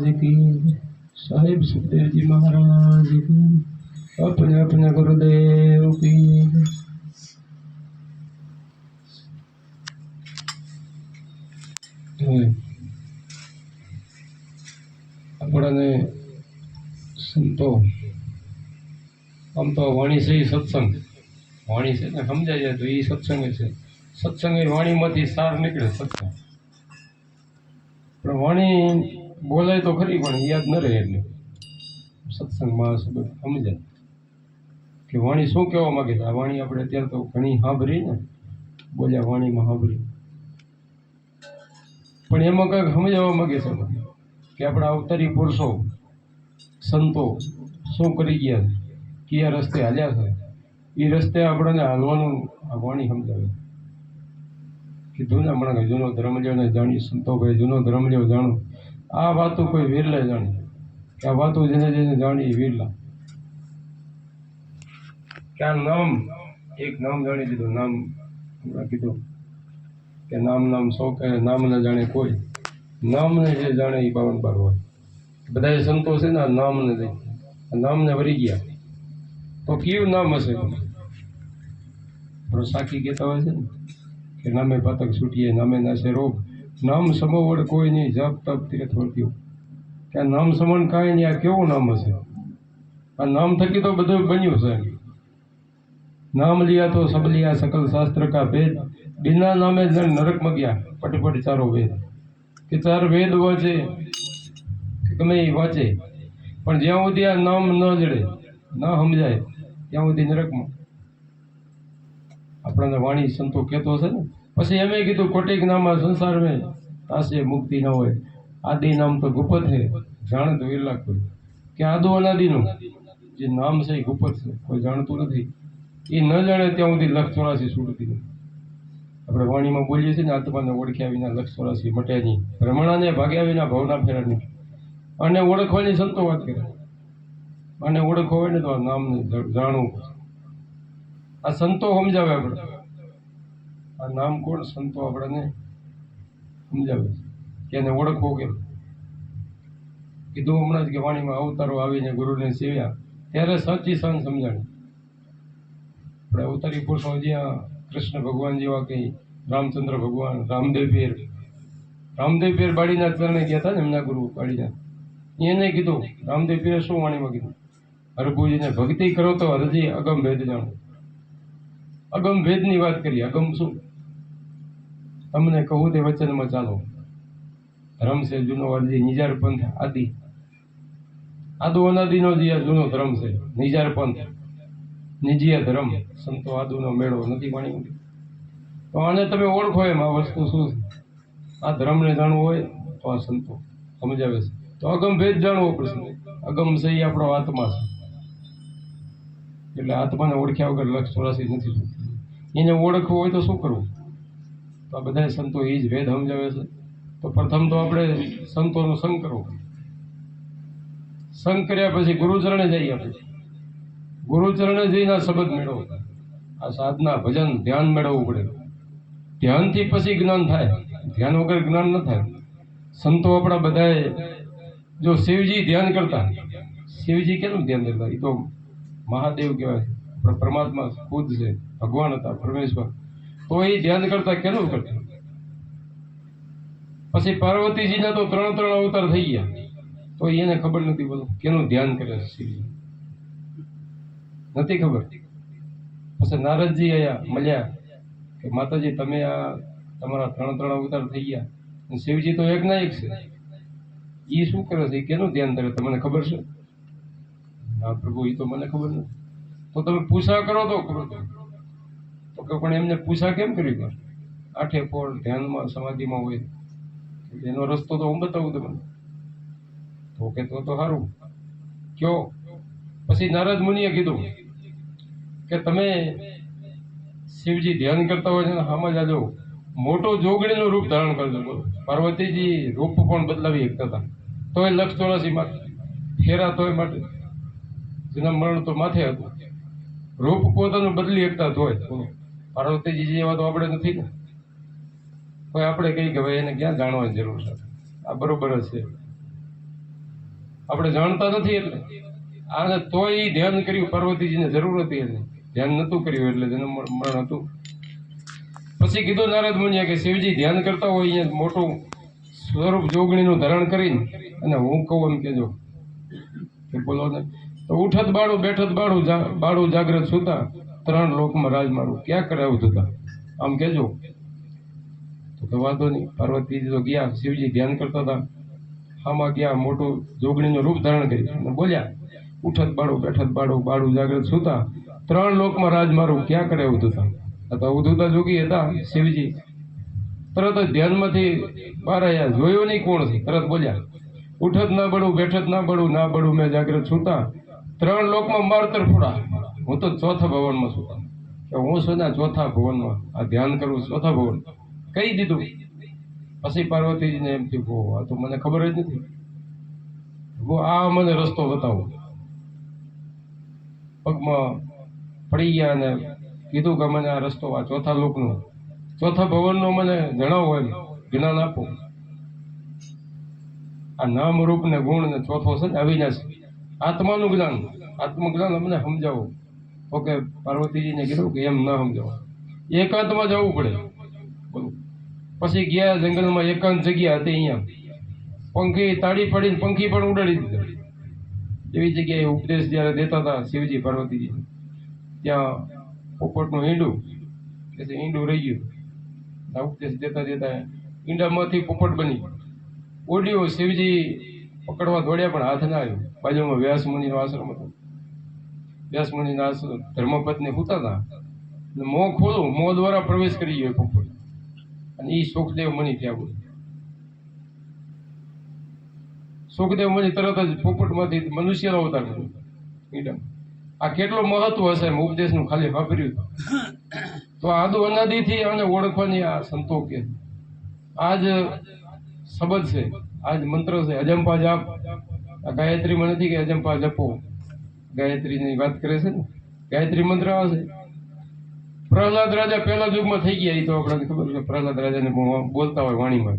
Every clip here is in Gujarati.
महाराज की साहिब सुखदेव जी महाराज की अपने अपने गुरुदेव की હમ. આપણાને સંતો આમ તો વાણી છે એ સત્સંગ વાણી છે ને સમજાય જાય તો એ સત્સંગ છે સત્સંગ એ વાણીમાંથી સાર નીકળે સત્સંગ પણ વાણી બોલાય તો ખરી, પણ યાદ ન રહે એટલે. સત્સંગમાં સમજાય. કે વાણી શું કહેવા માંગે છે? આ વાણી આપણે અત્યારે તો ઘણી સાંભળી ને. બોલ્યા વાણીમાં સાંભળી. પણ એમાં કંઈક સમજાવવા માંગે છે કે આપણા અવતારી પુરુષો, સંતો શું કરી ગયા છે? કયા રસ્તે હાલ્યા છે? એ રસ્તે આપણને હાલવાનું આ વાણી સમજાવે કીધું ને હમણાં જૂનો ધર્મ ને જાણી સંતો ભાઈ જૂનો ધર્મ લ્યો જાણો આ વાતો કોઈ વીરલે જાણી. કે આ વાતો જેને જેને જાણી એ વીરલા. કે નામ, એક નામ જાણી દીધું નામ. કીધું કે નામ નામ સૌ કહે નામ ન જાણે કોઈ. નામને જે જાણે એ બાવન બાર હોય. બધા સંતો છે ને નામને આ નામને વરી ગયા. તો કયું નામ હશે? સાકી કહેતા હોય છે ને, કે નામે પાતક છૂટીએ, નામે નાશે રોગ. નામ સમોવડ કોઈ નહીં જપ તપ તીર્થ વર્ત્યું કે આ નામ સમણ કાંઈ નહીં, આ કેવું નામ હશે? આ નામ થકી તો બધું બન્યું છે નામ લિયા તો સબ લિયા સકલ શાસ્ત્ર કા ભેદ. બિના નામે જણ નરકમાં ગયા પટપટ ચારો વેદ. કે ચાર વેદ વાંચે, કે ગમે એ વાંચે. પણ જ્યાં સુધી આ નામ ન જડે, ન સમજાય, ત્યાં સુધી નરકમાં. આપણને વાણી સંતો કહેતો છે ને? પછી એમે કીધું, કોટિક નામા સંસાર મેં તાસે મુક્તિ ન હોય. આદિ નામ તો ગુપત છે જાણે તો વિરલા કોઈ. કે આદો અનાદિનું, જે નામ છે એ ગુપત છે, કોઈ જાણતું નથી. એ ન જાણે ત્યાં સુધી લક્ષ ચોરાસી છૂટતી નથી આપણે વાણીમાં બોલીએ છીએ ને, આત્માને ઓળખ્યા વિના લક્ષ ચોરાસી મટે નહીં. ભ્રમણાને ભાગ્યા વિના ભવના ફેરા નહીં. અને ઓળખવાની સંતો વાત કરે. અને ઓળખો હોય ને તો આ નામને જાણવું આ સંતો સમજાવે આપણે. આ નામ કોણ? સંતો આપણને સમજાવે છે. કે એને ઓળખવો કેમ કીધું હમણાં જ કે વાણીમાં અવતારો આવીને ગુરુને સેવ્યા. ત્યારે સાચી સાંજ સમજાણી. આપણે અવતારી પુરુષો જ્યાં કૃષ્ણ ભગવાન જેવા કંઈ રામચંદ્ર ભગવાન, રામદેવ પીર. રામદેવ પીર બાળીના ચરણે ગયા હતા ને એમના ગુરુ બાળીના એને કીધું, રામદેવ પીરે શું વાણીમાં કીધું? હરભુજીને, ભક્તિ કરો તો હરજી અગમ ભેદ જાણો. અગમ ભેદની વાત કરી, અગમ શું? તમને કહું તે વચનમાં ચાલો. ધર્મ છે જૂનો અરજી નિજાર પંથ આદિ. આદુ અનાદિનો જે જૂનો ધર્મ છે નિજાર પંથ નિજીય ધર્મ, સંતો આદુનો મેળો નથી માણી તો આને તમે ઓળખો એમ આ વસ્તુ શું આ ધર્મને જાણવું હોય તો આ સંતો સમજાવે છે. તો અગમ ભેદ જાણવો પડશે. અગમ છે એ આપણો આત્મા છે. એટલે આત્માને ઓળખ્યા વગર લક્ષ ચોરાસી નથી એને ઓળખવું હોય તો શું કરવું? તો આ બધા સંતો એ જ વેદ સમજાવે છે. તો પ્રથમ તો આપણે સંતોનો સંગ કરવો સંગ કર્યા પછી ગુરુચરણે જઈએ આપણે ગુરુચરણે જઈને આ શબ્દ મેળવો આ સાધના, ભજન, ધ્યાન મેળવવું પડે. ધ્યાનથી પછી જ્ઞાન થાય. ધ્યાન વગર જ્ઞાન ન થાય. સંતો આપણા બધાએ જો શિવજી ધ્યાન કરતા, શિવજી કેનું ધ્યાન કરતા? એ તો મહાદેવ કહેવાય. આપણા પરમાત્મા ખુદ છે. ભગવાન હતા, પરમેશ્વર. તો એ ધ્યાન કરતા કેનું કરતા? પછી પાર્વતીજીના તો ત્રણ ત્રણ અવતાર થઈ ગયા. તો એને ખબર નથી બોલો, કેનું ધ્યાન કરે શિવજી? નથી ખબર? પછી નારદજી આયા, મળ્યા કે માતાજી, તમે આ તમારા ત્રણ ત્રણ અવતાર થઈ ગયા. શિવજી તો એક ના એક છે. એ શું કરે છે? કેનું ધ્યાન કરે તમને ખબર છે? ના પ્રભુ એ તો મને ખબર નથી. તો તમે પૂછા કરો તો ખબર. તો પણ એમને પૂછા કેમ કરી પણ આઠે પોર ધ્યાનમાં સમાધિમાં હોય. એનો રસ્તો તો હું બતાવું તમને. તો કે તો તો સારું કયો? પછી નારદ મુનિએ કીધું કે તમે શિવજી ધ્યાન કરતા હોય છે ને આમાં જાજો. મોટો જોગણીનું રૂપ ધારણ કરજો. પાર્વતીજી રૂપ પણ બદલાવી શકતા હતા. તોય લક્ષ ચોરાસી માં ફેરા તોય માટે. જેના મરણ તો માથે હતું. રૂપ પોતાનું બદલી શકતા તોય પાર્વતીજી જેવા તો આપણે નથી ને. કોઈ આપણે કહી કે ભાઈ એને ક્યાં જાણવાની જરૂર છે? આ બરોબર છે. આપણે જાણતા નથી એટલે. આને તોય ધ્યાન કર્યું, પાર્વતીજીને જરૂર હતી એટલે ધ્યાન નહોતું કર્યું એટલે મર- મરણ હતું. પછી કીધું નારદ મુનિયા કે શિવજી ધ્યાન કરતા હોય અહીંયા મોટું સ્વરૂપ જોગણીનું ધારણ કરીને અને હું કહું એમ કેજો બોલો ને. તો ઉઠત બાળું, બેઠત બાળું બાળું જાગ્રત સુતા ત્રણ લોકમાં રાજ મારું ક્યાં કરાવ્યું હતા આમ કેજો તો કે વાંધો નહીં. પાર્વતીજી તો ગયા, શિવજી ધ્યાન કરતા હતા આમાં ગયા, મોટું જોગણીનું રૂપ ધારણ કરી અને બોલ્યા, ઉઠત બાળું, બેઠત બાળું બાળું જાગ્રત સુતા ત્રણ લોકમાં રાજ મારું ક્યાં કરે ઉધુતા હતા ઉધુતા જોગી હતા, શિવજી. તરત જ ધ્યાનમાંથી બહાર આવ્યા જોયો નહીં કોણ છે? તરત બોલ્યા, ઉઠત ના બળું, બેઠત ના બળું ના બળું મેં જાગ્રત સુતા ત્રણ લોકમાં માર તરફોડા. હું તો ચોથા ભવનમાં છું. હું છું ચોથા ભવનમાં. આ ધ્યાન કરું ચોથા ભવન કહી દીધું. પછી પાર્વતીજીને એમ થયું "ઓહો, આ તો મને ખબર જ નથી. આ મને રસ્તો બતાવો. પગમાં પડી ગયા અને કીધું કે મને આ રસ્તો આ ચોથા લોકનો ચોથા ભવનનો મને જણાવો એમ જ્ઞાન આપો. આ નામ રૂપ ને ગુણ ને ચોથો છે ને અવિનાશ. આત્માનું જ્ઞાન. આત્મજ્ઞાન અમને સમજાવો. ઓકે, પાર્વતીજીને કીધું કે એમ ન સમજો. એકાંતમાં જવું પડે. પછી ગયા જંગલમાં એકાંત જગ્યા હતી અહીંયા. પંખી તાળી પડીને પંખી પણ ઉડાડી દીધા. એવી જગ્યાએ ઉપદેશ જ્યારે દેતા હતા શિવજી પાર્વતીજી. ત્યાં પોપટનું ઈંડું, કે છે ઈંડું રહી ગયું. આ ઉપદેશ દેતા દેતા ઈંડામાંથી પોપટ બની. ઓડિયો શિવજી પકડવા દોડ્યા પણ હાથ ના આવ્યો. બાજુમાં વ્યાસ મુનિનો આશ્રમ હતો. વ્યાસ મુનિના આશ્રમ ધર્મપત્ની પૂતા હતા અને મોં ખોલું, મોં દ્વારા પ્રવેશ કરી ગયો એ પોપટ અને એ સુખદેવ મુનિ ત્યાં બોલ. સુખદેવ મુનિ તરત જ પોપટમાંથી મનુષ્ય અવતાર કર્યો. ઈંડામાં. આ કેટલો મહત્વ હશે એમ ઉપદેશનું ખાલી વાપર્યું તો. આદુ અનાદિથી આને ઓળખવાની આ સંતો કે. આ જ શબ્દ છે આ જ મંત્ર છે અજંપા જાપ આ ગાયત્રીમાં નથી કે અજંપા જપો ગાયત્રીની વાત કરે છે ને? ગાયત્રી મંત્ર આવે છે. પ્રહલાદ રાજા પહેલા યુગમાં થઈ ગયા એ તો આપણને ખબર છે. પ્રહલાદ રાજાને બોલતા હોય વાણીમાં.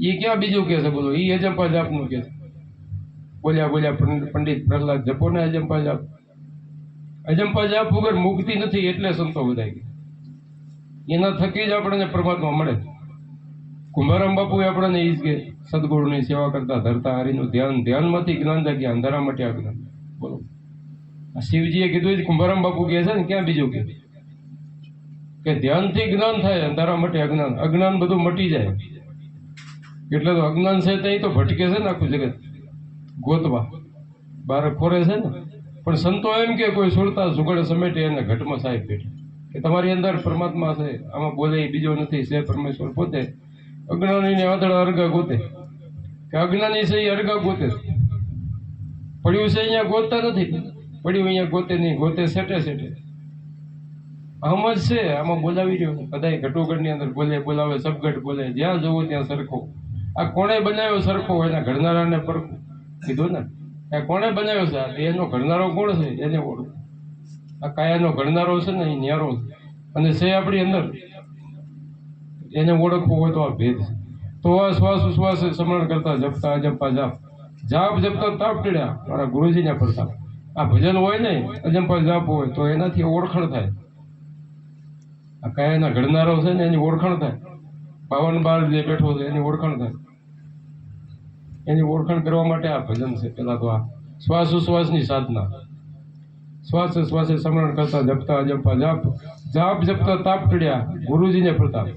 એ ક્યાં બીજું કે છે બોલો? એ અજંપા જાપનું કે છે. બોલ્યા બોલ્યા પંડિત પ્રહલાદ, જપો ને અજંપા જાપ અજંપા જાપ વગર મુક્તિ નથી એટલે સંતો બધા એના થકી જ આપણને પરમાત્મા મળે કુંભારામ બાપુએ આપણને એ જ કે સદગુરુની સેવા કરતા ધરતા હરિનું ધ્યાન, ધ્યાનમાંથી જ્ઞાન જાગ્યા અંધારા માટે આ જ્ઞાન બોલો. શિવજીએ કીધું જ કુંભારામ બાપુ કહે છે ને, ક્યાં બીજું કે કે ધ્યાનથી જ્ઞાન થાય અંધારા માટે અજ્ઞાન. અજ્ઞાન બધું મટી જાય. એટલે તો અજ્ઞાન છે તે તો ભટકે છે ને આખું જગત. ગોતવા. બાર ખોરે છે ને. પણ સંતો એમ કે કોઈ સુરતા સુગડ સમેટે એને ઘટમાં સાહેબ બેઠે. કે તમારી અંદર પરમાત્મા છે, આમાં બોલે બીજો નથી છે પરમેશ્વર પોતે. અજ્ઞાનીને આંધળા અર્ઘા ગોતે. કે અજ્ઞાની છે એ અર્ઘા ગોતે. પડ્યું છે અહીંયા ગોતતા નથી. પડ્યું અહીંયા ગોતે નહીં, ગોતે સેટે સેટે આમ જ છે, આમાં બોલાવી રહ્યો બધાય ઘટોઘટની અંદર બોલે, બોલાવે, સબગઢ બોલે, જ્યાં જવો ત્યાં સરખો. આ કોણે બનાવ્યો સરખો? એના ઘડનારાને પરખો. કીધું ને? આ કોણે બનાવ્યો છે? એનો ઘડનારો કોણ છે? એને ઓળખો. આ કાયાનો ઘડનારો છે ને, એ ન્યારો છે. અને છે આપણી અંદર. એને ઓળખવું હોય તો આ ભેદ તો આ શ્વાસ ઉશ્વાસ સમરણ કરતા જપતા જપતા જાપ. જાપ જપતા તાપ ટીડ્યા મારા ગુરુજીને પડતા આ ભજન હોય ને અજંપા જાપ હોય, તો એનાથી ઓળખાણ થાય. આ કાયાના ઘડનારો છે ને, એની ઓળખાણ થાય. પાવન બાર જે બેઠો છે, એની ઓળખાણ થાય. એની ઓળખાણ કરવા માટે આ ભજન છે, પેલા તો આ શ્વાસ ઉશ્વાસની સાધના. શ્વાસ શ્વાસે સમરણ કરતા જપતા, અજંપા જાપ. જાપ જપતા તાપ ટળ્યા, ગુરુજીને પ્રતાપ.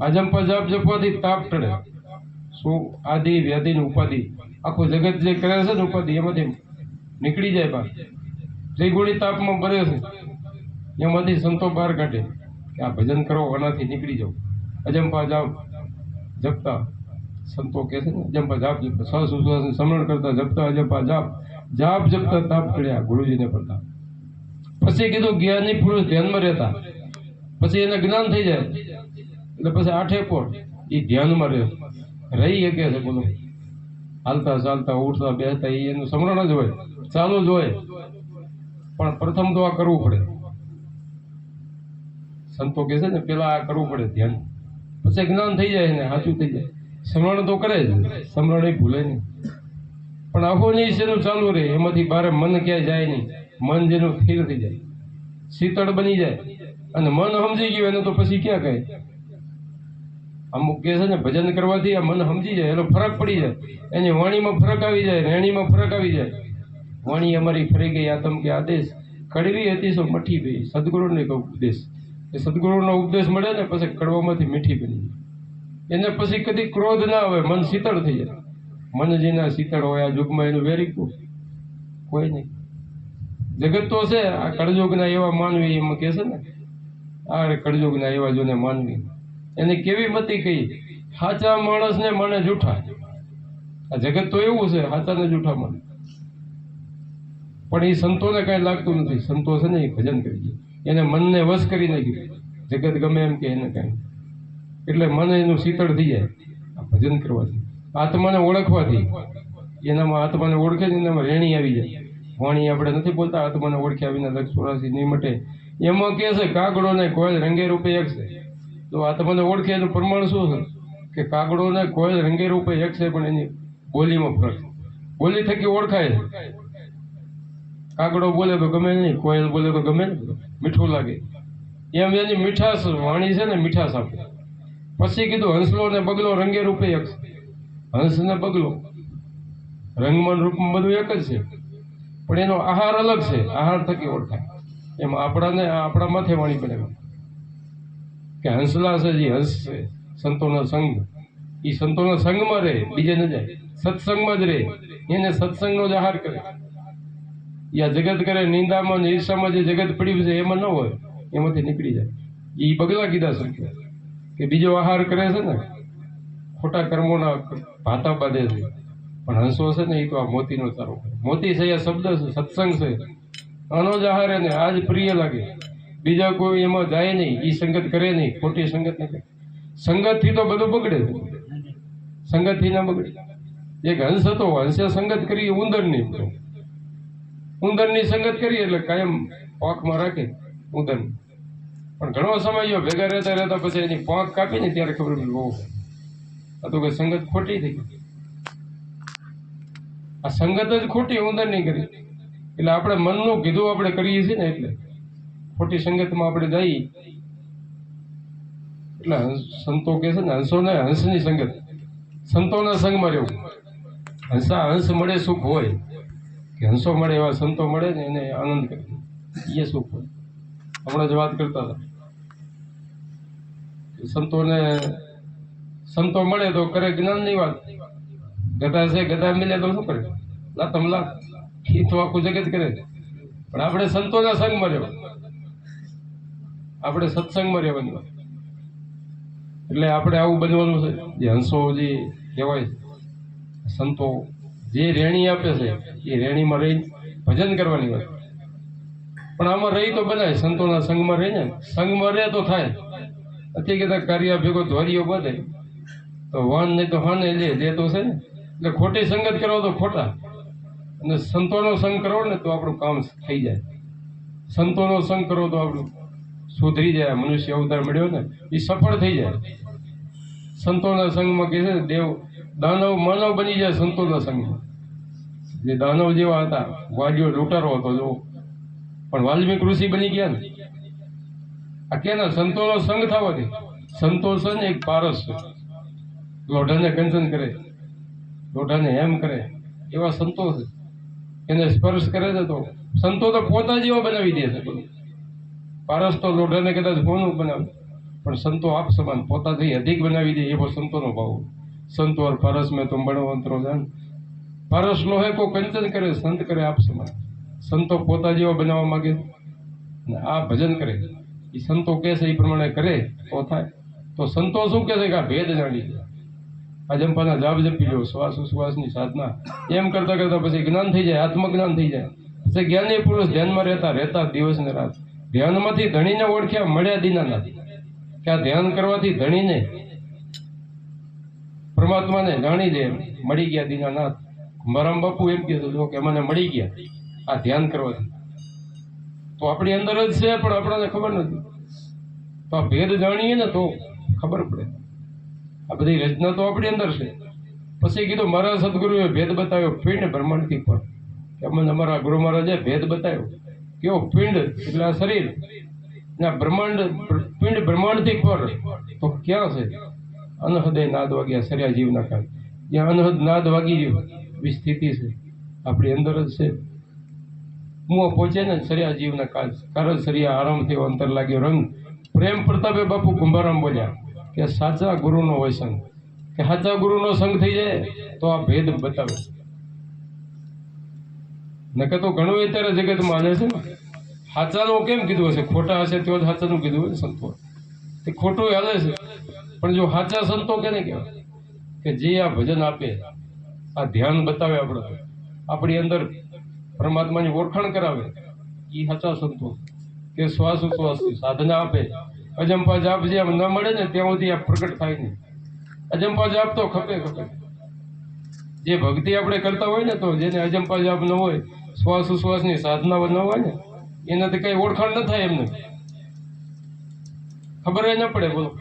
અજંપા જાપ જપવાથી તાપ ટળે. શું આદિ વ્યાધિની ઉપાધિ, આખું જગત જે કરે છે ને ઉપાધિ, એમાંથી નીકળી જાય બહાર ત્રિગુણી તાપમાં ભરે છે. એમાંથી સંતો બહાર કાઢે. કે આ ભજન કરો, આનાથી નીકળી જાઓ. અજંપા જાપ જપતા. સંતો કહે છે ને, અજંપા જાપ, જપતા. શ્વાસ ઉશ્વાસ સમરણ કરતા જપતા, અજંપા જાપ. જાપ, જપતા, તાપ ટળ્યા ગુરુજીને પડતા પછી કીધું, જ્ઞાની પુરુષ ધ્યાનમાં રહેતા. પછી એને જ્ઞાન થઈ જાય. એટલે પછી આઠે કોટ એ ધ્યાનમાં રહે. રહી શકે છે બોલો. હાલતા ચાલતા, ઉઠતા, બેસતા એ એનું સમરણ જ હોય. ચાલુ જ પણ પ્રથમ તો આ કરવું પડે. સંતો કહે છે ને, પેલા આ કરવું પડે ધ્યાન. પછી જ્ઞાન થઈ જાય ને સાચું થઈ જાય. સમરણ તો કરે જ. સમરણ એ ભૂલે નહીં. પણ અહોની શેનું ચાલુ રહે. એમાંથી બારે મન ક્યાંય જાય નહીં. મન જેનું સ્થિર થઈ જાય. શીતળ બની જાય. અને મન સમજી ગયું, એને તો પછી ક્યાં કહે? અમુક કે છે ને, ભજન કરવાથી આ મન સમજી જાય. એનો ફરક પડી જાય. એની વાણીમાં ફરક આવી જાય, રેણીમાં ફરક આવી જાય. વાણી અમારી ફરી ગઈ આતમ કે આદેશ. કડવી હતી સો મઠી ગઈ સદગુરુને ઉપદેશ. એ સદગુરુનો ઉપદેશ મળે ને પછી કડવામાંથી મીઠી બની એને પછી કદી ક્રોધ ના આવે, મન શીતળ થઈ જાય. મન જેના શીતળ હોય, આ યુગમાં એનું વેરી કોઈ નહીં. જગત તો છે, આ કળજોગના એવા માનવી એમાં કહે છે ને, આ કળજોગના એવા જોને માનવી. એને કેવી મતી કહી? સાચા માણસને માને જૂઠા. આ જગત તો એવું છે સાચાને જૂઠા માને. પણ એ સંતોને કાંઈ લાગતું નથી. સંતો છે ને એ ભજન કરી એને મનને વશ કરી નાખ્યું. જગત ગમે એમ કે એને કાંઈ. એટલે મન એનું શીતળ થઈ જાય. આ ભજન કરવાથી. આત્માને ઓળખવાથી. એનામાં આત્માને ઓળખે ને એનામાં રેણી આવી જાય. વાણી આપણે નથી બોલતા, આત્માને ઓળખ્યા વિના લક્ષ નહીં મટે. એમાં કહે છે કાગડો ને કોયલ રંગે રૂપે એક છે તો આત્માને ઓળખે એનું પ્રમાણ શું છે? કે કાગડો ને કોયલ રંગે રૂપે એક છે પણ એની બોલીમાં ફરક. બોલી થકી ઓળખાય કાગડો બોલે તો ગમે નહીં, કોયલ બોલે તો ગમે ને મીઠું લાગે. એમ એની મીઠાશ વાણી છે ને, મીઠાશ આપે. પછી કીધું હંસલો ને બગલો રંગે રૂપે એક. હંસ ને બગલો રંગમાં રૂપમાં બધું એક જ છે. પણ એનો આહાર અલગ છે, આહાર થકી ઓળખાય. એમ આપણાને, આપણા માથે વાણી બનાવી કે હંસલા છે જે હંસ છે, સંતોનો સંઘ એ સંતોના સંગમાં રહે, બીજે ન જાય. સત્સંગમાં જ રહે. એને સત્સંગનો જ આહાર કરે. યા જગત કરે, નિંદામાં ને ઈર્ષામાં જે જગત પડ્યું છે, એમાં ન હોય, એમાંથી નીકળી જાય. એ બગલા કીધા શક્ય કે બીજો આહાર કરે છે ને, ખોટા કર્મોના ભાતા બાંધે છે. પણ હંસો છે ને એ તો આ મોતીનો તારો મોતી છે, એ શબ્દ છે, સત્સંગ છે. આનો જ આહાર એને આજ પ્રિય લાગે. બીજા કોઈ એમાં જાય નહીં એ સંગત કરે નહીં, ખોટી સંગત નહીં સંગતથી તો બધું બગડે સંગતથી ના બગડે. એક હંસ હતો, હંસે સંગત કરી, ઉંદરની ઉંદરની સંગત કરી એટલે કાયમ પાંખમાં રાખે ઉંદર પણ ઘણો સમય જો ભેગા રહેતા રહેતા પછી એની પાંખ કાપી ને ત્યારે ખબર પડી બહુ આ તો કે સંગત ખોટી થઈ ગઈ. આ સંગત જ ખોટી ઉંદર નહીં કરી. એટલે આપણે મનનું કીધું આપણે કરીએ છીએ ને એટલે. ખોટી સંગતમાં આપણે જઈએ. એટલે સંતો કે છે ને, હંસોને હંસની સંગત. સંતોના સંગમાં રહેવું. હંસા હંસ મળે, સુખ હોય. કે હંસો મળે એવા સંતો મળે ને એને આનંદ કરે. એ સુખ હોય. હમણાં જ વાત કરતા હતા. સંતોને, સંતો મળે તો કરે જ્ઞાનની વાત. ગધા છે, ગધા મિલે તો શું કરે? લાતમ લાત એ તો આખું જગત કરે. પણ આપણે સંતોના સંગમાં રહેવા આપણે સત્સંગમાં રહેવાની વાત. એટલે આપણે આવું બનવાનું છે. જે હંસો જે કહેવાય, સંતો જે રેણી આપે છે, એ રેણીમાં રહી ભજન કરવાની વાત. પણ આમાં રહી તો બધા સંતોના સંગમાં રહી ને. સંગમાં રહે તો થાય. અત્યારે કહેતા કાર્ય ભેગો ધોરીઓ બધે. તો વાન નહીં તો હાને લે લે તો છે ને. એટલે ખોટી સંગત કરો તો ખોટા. અને સંતોનો સંગ કરો ને તો આપણું કામ થઈ જાય. સંતોનો સંગ કરો તો આપણું સુધરી જાય. મનુષ્ય અવતાર મળ્યો ને, એ સફળ થઈ જાય. સંતોના સંગમાં કહે છે દેવ દાનવ માનવ બની જાય સંતોના સંગમાં. જે દાનવ જેવા હતા, વાડીઓ લૂંટારો હતો જો પણ વાલ્મીક ઋષિ બની ગયા ને. આ કેના? સંતોનો સંગ થવાથી સંતો છે ને એક પારસ છે. લોઢાને કંચન કરે. લોઢાને હેમ કરે. એવા સંતો છે. એને સ્પર્શ કરે છે તો. સંતો તો પોતા જેવા બનાવી દે છે. પારસ તો લોઢાને કદાચ કોનું બનાવે. પણ સંતો આપ સમાન પોતાથી અધિક બનાવી દે એવો સંતોનો ભાવ. સંતો પારસ મેં તો બળવંતરો જાણ. પારસ લોહે કો કંચન કરે, સંત કરે આપ સમાન સંતો પોતા જેવા બનાવવા માંગે ને આ ભજન કરે એ સંતો કહે છે એ પ્રમાણે કરે, તો થાય. તો સંતો શું કહે છે કે આ ભેદ જાણી જાય આ જંપાના જાપ જપી લો શ્વાસ ઉશ્વાસની સાધના. એમ કરતા કરતા પછી જ્ઞાન થઈ જાય, આત્મજ્ઞાન થઈ જાય. પછી જ્ઞાની પુરુષ ધ્યાનમાં રહેતા રહેતા દિવસ ને રાત. ધ્યાનમાંથી ધણીને ઓળખ્યા, મળ્યા દીનાનાથ કે આ ધ્યાન કરવાથી ધણીને, પરમાત્માને જાણી દે, મળી ગયા દીનાનાથ મારામ બાપુ એમ કીધું જો કે મને મળી ગયા. આ ધ્યાન કરવાથી. તો આપણી અંદર જ છે, પણ આપણને ખબર નથી. તો આ ભેદ જાણીએ ને તો ખબર પડે. આ બધી રચના તો આપણી અંદર છે. પછી કીધું, મારા સદગુરુએ ભેદ બતાવ્યો પિંડ બ્રહ્માંડથી પર કે અમને અમારા ગુરુ મહારાજે ભેદ બતાવ્યો. કેવો પિંડ? એટલે આ શરીર. ના બ્રહ્માંડ, પિંડ બ્રહ્માંડથી પર. તો ક્યાં છે? અનહદે નાદ વાગ્યા, સર્યા જીવના કાળ જ્યાં અનહદ નાદ વાગી ગયો એવી સ્થિતિ છે. આપણી અંદર જ છે. હું પહોંચે ને સરિયા જીવના કાળ કારણ સરિયા આરામ થયો અંતર લાગ્યો. રંગ પ્રેમ પ્રતાપે બાપુ કુંભારામ બોલ્યા કે સાચા ગુરુનો હોય સંગ. કે સાચા ગુરુનો સંગ થઈ જાય તો આ ભેદ બતાવે. નકર તો ઘણું અત્યારે જગતમાં હાલે છે ને, સાચાનું કેમ કીધું હશે? ખોટા હશે તો જ સાચાનું કીધું હોય ને સંતો. તે ખોટું હાલે છે. પણ જો સાચા સંતો કેને કહેવાય? કે જે આ ભજન આપે આ ધ્યાન બતાવે આપણે. આપણી અંદર પરમાત્માની ઓળખાણ કરાવે. એ સાચા સંતો. કે શ્વાસ ઉશ્વાસ સાધના આપે. અજંપા જાપ જે ન મળે ને ત્યાં સુધી આ પ્રગટ થાય નહીં. અજંપા જાપ તો ખપે ખપે. જે ભક્તિ આપણે કરતા હોય ને તો જેને અજંપા જાપ ન હોય શ્વાસ ઉશ્વાસની સાધના ન હોય ને, એનાથી કઈ ઓળખાણ ન થાય એમને. ખબર ન પડે બોલો.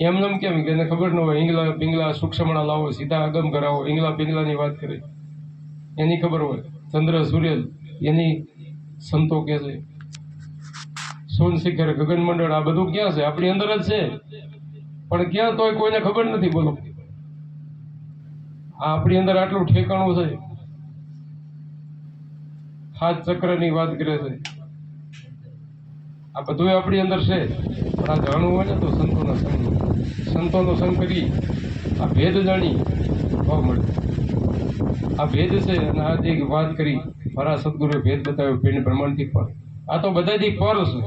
એમનેમ કેમ કે એને ખબર ન હોય, ઈંગલા, પિંગલા, સૂક્ષ્મણા લાવો, સીધા આગમ કરાવો, ઈંગલા, પિંગલાની વાત કરે. એની ખબર હોય, ચંદ્ર, સૂર્ય, એની સંતો કે છે. સોન શિખર ગગન મંડળ, આ બધું ક્યાં છે? આપણી અંદર જ છે. પણ ક્યાં તોય કોઈને ખબર નથી, બોલો. આ આપણી અંદર આટલું ઠેકાણું છે. હાથ ચક્રની વાત કરે છે. આ બધું આપણી અંદર છે. પણ આ જાણવું હોય ને તો સંતોનો સંગ. સંતોનો સંગ કરી આ ભેદ જાણી ભાવ મળે. આ ભેદ છે અને આ જે વાત કરી, મારા સદગુરુએ ભેદ બતાવ્યો પિંડ બ્રહ્માંડથી પર. આ તો બધાથી પર છે.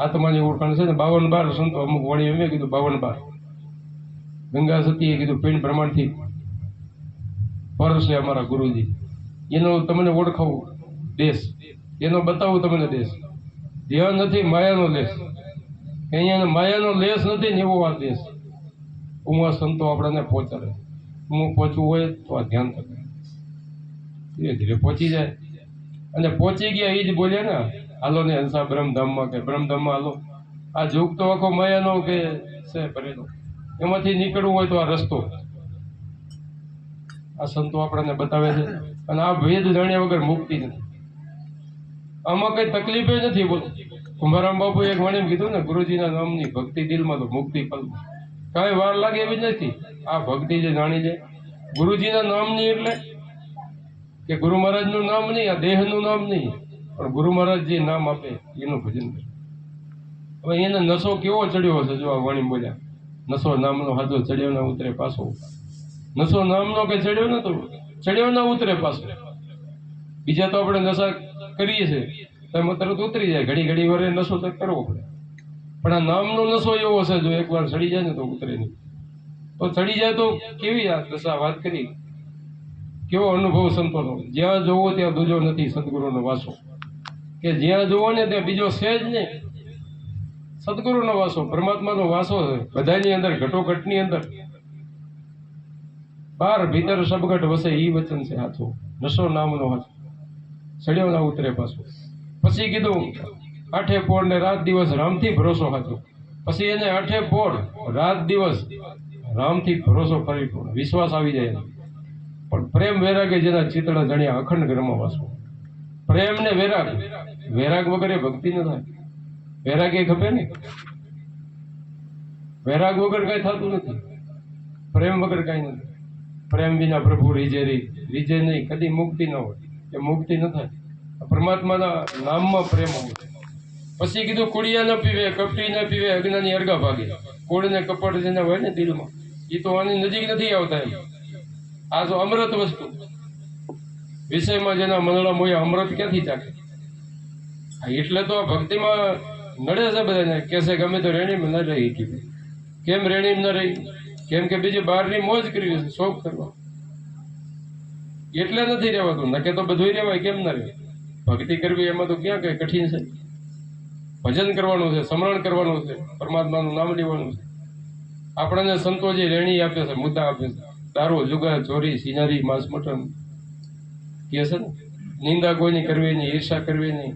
આ તો મારી ઓળખાણ છે ને બાવન બાર સંતો અમુક વળી એમ કીધું બાવન બાર ગંગા સતીએ કીધું પિંડ બ્રહ્માંડથી પર છે અમારા ગુરુજી. એનો તમને ઓળખાવું દેશ. એનો બતાવું તમને દેશ. દેહ નથી, માયાનો લેશ. અહીંયા માયાનો લેશ નથી ને એવો આ દેશ. ઉમા સંતો આપણને પહોંચાડે. હું પહોંચવું હોય તો આ ધ્યાન તકે ધીરે ધીરે પહોંચી જાય. અને પહોંચી ગયા એ જ બોલ્યા ને, હાલો ને હંસા બ્રહ્મધામમાં કે, બ્રહ્મધામમાં હાલો. આ જોગ તો આખો માયાનો કે છે ભરેલો. એમાંથી નીકળવું હોય તો આ રસ્તો. આ સંતો આપણને બતાવે છે. અને આ ભેદ જાણ્યા વગર મુક્તિ નથી. આમાં કઈ તકલીફ નથી બોલો. કુંભારામ બાપુ એક વાણી કીધું ને, ગુરુજીના નામની ભક્તિ દિલમાં તો મુક્તિ પલમાં કાંઈ વાર લાગે એવી નથી. આ ભક્તિ જે જાણી જાય ગુરુજીના નામની એટલે કે ગુરુ મહારાજનું નામ નહીં, આ દેહનું નામ નહીં, પણ ગુરુ મહારાજ જે નામ આપે, એનું ભજન કરે. હવે એને નશો કેવો ચડ્યો હશે જો આ વાણી બોલ્યા? નશો નામનો હાજો ચડ્યો ના ઉતરે પાછો. નશો નામનો કે ચડ્યો ન તો ચડ્યો ના ઉતરે પાછો. બીજા તો આપણે નશા કરીએ છીએ, તો એમાં તરત ઉતરી જાય. ઘડી ઘડી વરે નશો તો કરવો પડે. પણ આ નામનો નશો એવો છે, જો એકવાર ચડી જાય ને તો ઉતરે નહીં. તો ચડી જાય તો કેવી આ દશા? વાત કરી. કેવો અનુભવ સંતોનો? જ્યાં જોવો ત્યાં દૂજો નથી સદગુરુનો વાસો. કે જ્યાં જોવો ને ત્યાં બીજો છે જ નહીં. સદગુરુનો વાસો, પરમાત્માનો વાસો છે. બધાની અંદર, ઘટોઘટની અંદર. બાર ભીતર સબગટ વસે ઈ વચન છે હાથો. નશો નામનો હાથો. સડ્યો ઉતરે પાછું. પછી કીધું આઠે પોળ ને રાત દિવસ રામથી ભરોસો હતો પછી એને આઠે પોળ, રાત દિવસ રામથી ભરોસો ફરી પૂર્ણ વિશ્વાસ આવી જાય પણ પ્રેમ વૈરાગે જેના ચિતળા જણ્યા અખંડ ઘરમાં વાસો પ્રેમ ને વૈરાગ વૈરાગ વગર એ ભક્તિ ન થાય. વૈરાગ એ ખપે ને? વૈરાગ વગર કઈ થતું નથી. પ્રેમ વગર કઈ નથી. પ્રેમ વિના પ્રભુ રીજે રીજે નહીં, કદી મુક્તિ ન હોય. એ મુક્તિ ન થાય. પરમાત્માના નામમાં પ્રેમ હોય પછી કીધું કુડિયા ન પીવે, કપટી ન પીવે, અજ્ઞાની અરગા ભાગે. કોળ ને કપટ જેને હોય ને દિલમાં એ તો આની નજીક નથી આવતા એમ. આ તો અમૃત વસ્તુ. વિષયમાં જેના મનડા મોયા અમૃત ક્યાંથી ચાકે એટલે તો ભક્તિમાં નડે છે બધાને. કે ગમે તો રેણીમાં ન રહી કે કેમ રેણીમાં ન રહી? કેમ કે બીજી બહારની મોજ કરવી છે, શોખ કરવા એટલે નથી રહેવાતું. નકે તો બધું રહેવાય, કેમ ના રહે? ભક્તિ કરવી એમાં તો ક્યાં કઈ કઠિન છે? ભજન કરવાનું છે, સ્મરણ કરવાનું છે, પરમાત્માનું નામ લેવાનું છે. આપણને સંતો જે રેણી આપે છે, મુદ્દા આપે છે. દારૂ જુગા ચોરી, સિનારી, માંસ મટન. કહે છે ને? નિંદા કોઈની કરવી નહીં, ઈર્ષા કરવી નહીં.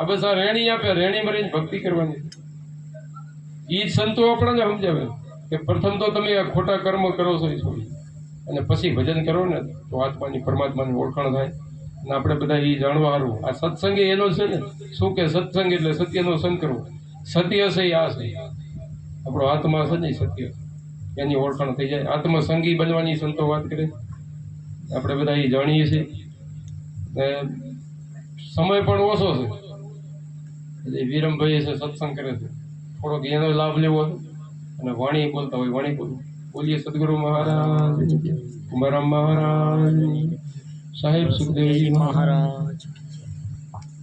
આ બસ આ રેણી આપે, રેણી મરીને ભક્તિ કરવાની એ સંતો આપણને સમજાવે કે કે પ્રથમ તો તમે આ ખોટા કર્મ કરો છો એ છોડી. અને પછી ભજન કરો ને, તો આત્માની પરમાત્માની ઓળખાણ થાય. અને આપણે બધા એ જાણવા સારું આ સત્સંગ એનો છે ને, શું કે સત્સંગ એટલે સત્યનો સંગ કરવો? સત્ય છે આ છે. આપણો આત્મા છે ને સત્ય. એની ઓળખાણ થઈ જાય. આત્મસંગી બનવાની સંતો વાત કરે. આપણે બધા એ જાણીએ છીએ. ને સમય પણ ઓછો છે. એટલે વિરમભાઈ છે સત્સંગ કરે છે. થોડોક એનો લાભ લેવો અને વાણી બોલતા હોય, વાણી બોલવું. બોલીએ સદગુરુ મહારાજ. કુમારામ મહારાજ. સાહેબ સુખદેવજી મહારાજ.